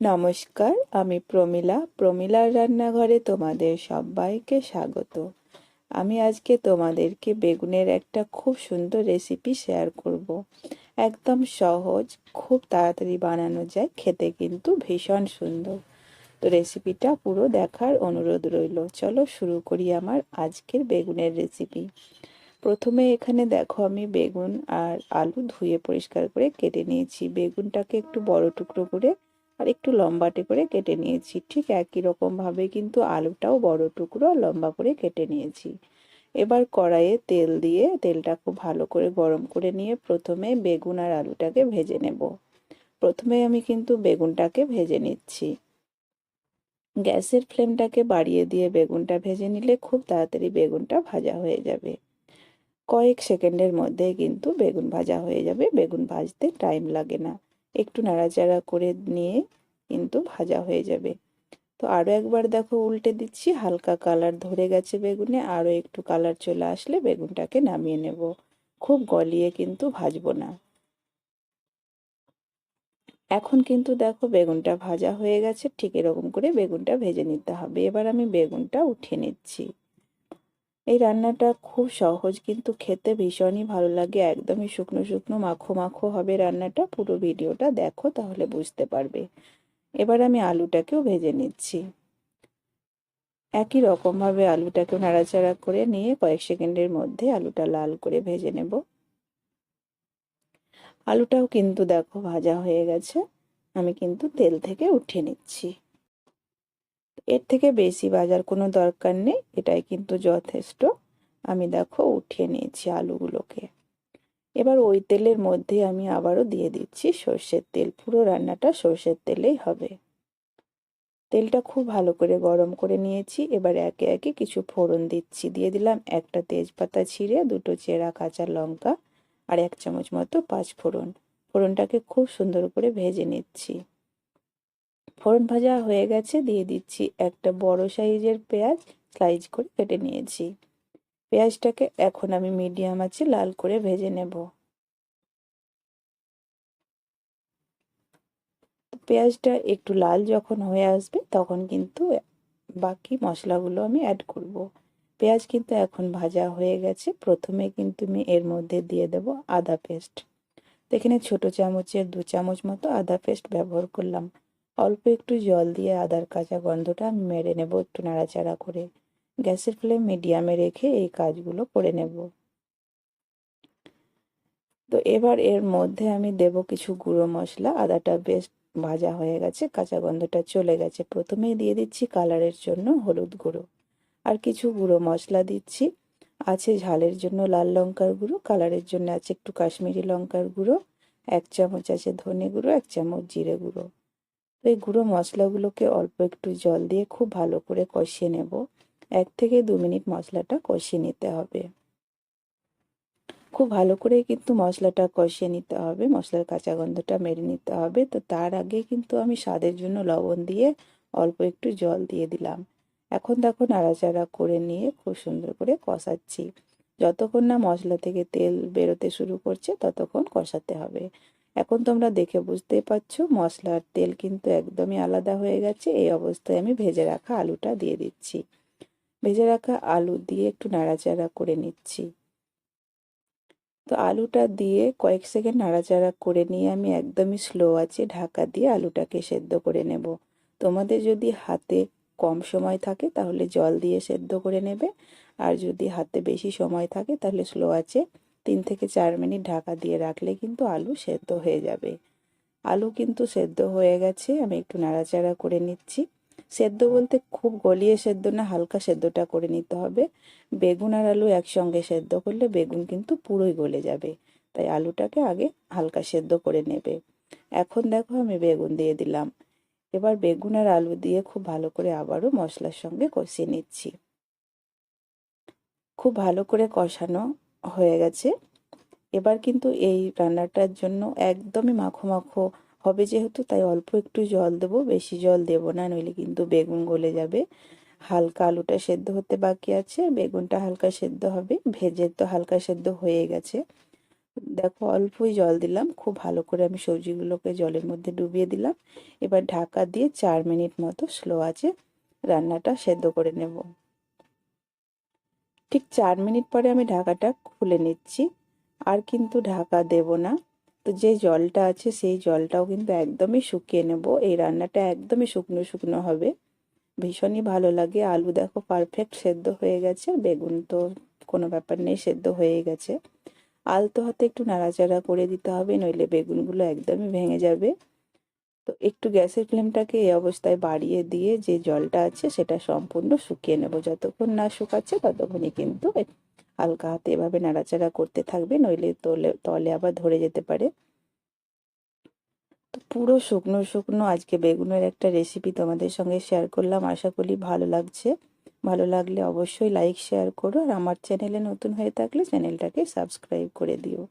নমস্কার, আমি প্রমিলা। প্রমিলার রান্নাঘরে তোমাদের সবাইকে স্বাগত। আমি আজকে তোমাদেরকে বেগুনের একটা খুব সুন্দর রেসিপি শেয়ার করব। একদম সহজ, খুব তাড়াতাড়ি বানানো যায়, খেতে কিন্তু ভীষণ সুন্দর। তো রেসিপিটা পুরো দেখার অনুরোধ রইল। চলো শুরু করি আমার আজকের বেগুনের রেসিপি প্রথমে এখানে দেখো আমি বেগুন আর আলু ধুয়ে পরিষ্কার করে কেটে নিয়েছি। বেগুনটাকে একটু বড় টুকরো করে আর একটু লম্বাটে করে কেটে নিয়েছি। ঠিক একই রকমভাবে কিন্তু আলুটাও বড় টুকরো, লম্বা করে কেটে নিয়েছি। এবার কড়াইয়ে তেল দিয়ে তেলটা খুব ভালো করে গরম করে নিয়ে প্রথমে বেগুন আর আলুটাকে ভেজে নেব। প্রথমে আমি কিন্তু বেগুনটাকে ভেজে নিচ্ছি। গ্যাসের ফ্লেমটাকে বাড়িয়ে দিয়ে বেগুনটা ভেজে নিলে খুব তাড়াতাড়ি বেগুনটা ভাজা হয়ে যাবে। কয়েক সেকেন্ডের মধ্যে কিন্তু বেগুন ভাজা হয়ে যাবে। বেগুন ভাজতে টাইম লাগে না। একটু নাড়াচাড়া করে নিয়ে কিন্তু ভাজা হয়ে যাবে। তো আরও একবার দেখো উল্টে দিচ্ছি, হালকা কালার ধরে গেছে বেগুনে আরও একটু কালার চলে আসলে বেগুনটাকে নামিয়ে নেব। খুব গলিয়ে কিন্তু ভাজবো না। এখন কিন্তু দেখো বেগুনটা ভাজা হয়ে গেছে, ঠিক এরকম করে বেগুনটা ভেজে নিতে হবে। এবার আমি বেগুনটা উঠিয়ে নিচ্ছি। এই রান্নাটা খুব সহজ, কিন্তু খেতে ভীষণই ভালো লাগে। একদমই শুকনো শুকনো মাখো মাখো হবে রান্নাটা। পুরো ভিডিওটা দেখো, তাহলে বুঝতে পারবে। এবার আমি আলুটাকেও ভেজে নিচ্ছি। একই রকমভাবে আলুটাকেও নাড়াচাড়া করে নিয়ে কয়েক সেকেন্ডের মধ্যে আলুটা লাল করে ভেজে নেব। আলুটাও কিন্তু দেখো ভাজা হয়ে গেছে। আমি কিন্তু তেল থেকে উঠিয়ে নিচ্ছি। এর থেকে বেশি বাজার কোনো দরকার নেই, এটাই কিন্তু যথেষ্ট। আমি দেখো উঠিয়ে নিয়েছি আলুগুলোকে। এবার ওই তেলের মধ্যে আমি আবারও দিয়ে দিচ্ছি সর্ষের তেল। পুরো রান্নাটা সর্ষের তেলেই হবে। তেলটা খুব ভালো করে গরম করে নিয়েছি, এবার একে একে কিছু ফোড়ন দিচ্ছি। দিয়ে দিলাম একটা তেজপাতা ছিঁড়ে, দুটো চেরা কাঁচা লঙ্কা আর এক চামচ মতো পাঁচ ফোড়ন ফোড়নটাকে খুব সুন্দর করে ভেজে নিচ্ছি। ফোড়ন ভাজা হয়ে গেছে, দিয়ে দিচ্ছি একটা বড় সাইজের পেঁয়াজ স্লাইজ করে কেটে নিয়েছি। পেঁয়াজটাকে এখন আমি মিডিয়াম আছে লাল করে ভেজে নেব। পেঁয়াজটা একটু লাল যখন হয়ে আসবে, তখন কিন্তু বাকি মশলাগুলো আমি অ্যাড করব। পেঁয়াজ কিন্তু এখন ভাজা হয়ে গেছে, প্রথমে কিন্তু আমি এর মধ্যে দিয়ে দেব আদা পেস্ট এখানে ছোটো চামচের দু চামচ মতো আদা পেস্ট ব্যবহার করলাম। অল্প একটু জল দিয়ে আদার কাঁচা গন্ধটা আমি মেরে নেব একটু নাড়াচাড়া করে। গ্যাসের ফ্লেম মিডিয়ামে রেখে এই কাজগুলো করে নেব। তো এবার এর মধ্যে আমি দেব কিছু গুঁড়ো মশলা, আদাটা বেশ ভাজা হয়ে গেছে, কাঁচা গন্ধটা চলে গেছে। প্রথমেই দিয়ে দিচ্ছি কালারের জন্য হলুদ গুঁড়ো। আর কিছু গুঁড়ো মশলা দিচ্ছি। আছে ঝালের জন্য লাল লঙ্কার গুঁড়ো, কালারের জন্য আছে একটু কাশ্মীরি লঙ্কার গুঁড়ো, এক চামচ আছে ধনে গুঁড়ো, এক চামচ জিরে গুঁড়ো। তো এই গুঁড়ো মশলাগুলোকে অল্প একটু জল দিয়ে খুব ভালো করে কষিয়ে নেব। এক থেকে দু মিনিট মশলাটা কষিয়ে নিতে হবে। খুব ভালো করে কিন্তু মশলাটা কষিয়ে নিতে হবে। মশলার কাঁচা গন্ধটা মেরে নিতে হবে। তো তার আগে কিন্তু আমি স্বাদের জন্য লবণ দিয়ে অল্প একটু জল দিয়ে দিলাম। এখন দেখো নাড়াচাড়া করে নিয়ে খুব সুন্দর করে কষাচ্ছি। যতক্ষণ না মশলা থেকে তেল বেরোতে শুরু করছে, ততক্ষণ কষাতে হবে। এখন তোমরা দেখে বুঝতেই পারছ, মশলার তেল কিন্তু একদমই আলাদা হয়ে গেছে। এই অবস্থায় আমি ভেজে রাখা আলুটা দিয়ে দিচ্ছি। ভেজে রাখা আলু দিয়ে একটু নাড়াচাড়া করে নিচ্ছি। তো আলুটা দিয়ে কয়েক সেকেন্ড নাড়াচাড়া করে নিয়ে আমি একদমই স্লো আছে ঢাকা দিয়ে আলুটাকে সেদ্ধ করে নেব। তোমাদের যদি হাতে কম সময় থাকে তাহলে জল দিয়ে সেদ্ধ করে নেবে। আর যদি হাতে বেশি সময় থাকে তাহলে স্লো আছে তিন থেকে চার মিনিট ঢাকা দিয়ে রাখলে কিন্তু আলু সেদ্ধ হয়ে যাবে। আলু কিন্তু সেদ্ধ হয়ে গেছে, আমি একটু নাড়াচাড়া করে নিচ্ছি। সেদ্ধ বলতে খুব গলিয়ে সেদ্ধ না, হালকা সেদ্ধটা করে নিতে হবে। বেগুন আর আলু একসঙ্গে সেদ্ধ করলে বেগুন কিন্তু পুরোই গলে যাবে, তাই আলুটাকে আগে হালকা সেদ্ধ করে নেবে। এখন দেখো আমি বেগুন দিয়ে দিলাম। এবার বেগুন আর আলু দিয়ে খুব ভালো করে আবারও মশলার সঙ্গে কষিয়ে নিচ্ছি। খুব ভালো করে কষানো হয়ে গেছে। এবার কিন্তু এই রান্নাটার জন্য একদমই মাখো মাখো হবে যেহেতু, তাই অল্প একটু জল দেবো, বেশি জল দেবো না, নইলে কিন্তু বেগুন গলে যাবে। হালকা আলুটা সেদ্ধ হতে বাকি আছে, বেগুনটা হালকা সেদ্ধ হবে, ভেজে তো হালকা সেদ্ধ হয়ে গেছে। দেখো অল্পই জল দিলাম, খুব ভালো করে আমি সবজিগুলোকে জলের মধ্যে ডুবিয়ে দিলাম। এবার ঢাকা দিয়ে চার মিনিট মতো স্লো আছে রান্নাটা সেদ্ধ করে নেব। ঠিক চার মিনিট পরে আমি ঢাকাটা খুলে নিচ্ছি। আর কিন্তু ঢাকা দেব না। তো যে জলটা আছে সেই জলটাও কিন্তু একদমই শুকিয়ে নেব। এই রান্নাটা একদমই শুকনো শুকনো হবে। ভীষণই ভালো লাগে। আলু দেখো পারফেক্ট সেদ্ধ হয়ে গেছে। বেগুন তো কোনো ব্যাপার নেই, সেদ্ধ হয়ে গেছে। আলতো হাতে একটু নাড়াচাড়া করে দিতে হবে, নইলে বেগুনগুলো একদমই ভেঙে যাবে। তো একটু গ্যাসের ফ্লেমটাকে এই অবস্থায় বাড়িয়ে দিয়ে যে জলটা আছে সেটা সম্পূর্ণ শুকিয়ে নেব। যতক্ষণ না শুকাচ্ছে ততক্ষণই কিন্তু হালকা হাতে এভাবে নাড়াচাড়া করতে থাকবে, নইলে তলে তলে আবার ধরে যেতে পারে। তো পুরো শুকনো শুকনো আজকে বেগুনের একটা রেসিপি তোমাদের সঙ্গে শেয়ার করলাম। আশা করি ভালো লাগছে। ভালো লাগলে অবশ্যই লাইক শেয়ার করো। আর আমার চ্যানেলে নতুন হয়ে থাকলে চ্যানেলটাকে সাবস্ক্রাইব করে দিও।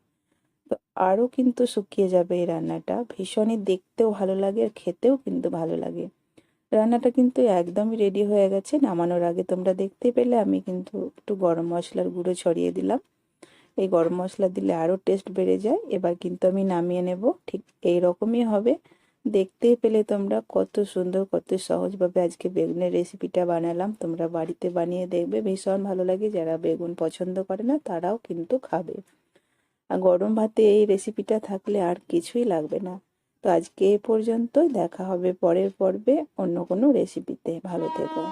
তো আরও কিন্তু শুকিয়ে যাবে এই রান্নাটা। ভীষণই দেখতেও ভালো লাগে আর খেতেও কিন্তু ভালো লাগে। রান্নাটা কিন্তু একদমই রেডি হয়ে গেছে। নামানোর আগে তোমরা দেখতে পেলে, আমি কিন্তু একটু গরম মশলার গুঁড়ো ছড়িয়ে দিলাম। এই গরম মশলা দিলে আরও টেস্ট বেড়ে যায়। এবার কিন্তু আমি নামিয়ে নেব। ঠিক এই রকমই হবে। দেখতেই পেলে তোমরা কত সুন্দর, কত সহজভাবে আজকে বেগুনের রেসিপিটা বানালাম। তোমরা বাড়িতে বানিয়ে দেখবে। ভীষণ ভালো লাগে। যারা বেগুন পছন্দ করে না, তারাও কিন্তু খাবে। আর গরম ভাতে এই রেসিপিটা থাকলে আর কিছুই লাগবে না। তো আজকে এ পর্যন্তই, দেখা হবে পরের পর্বে অন্য কোনো রেসিপিতে ভালো থেকো।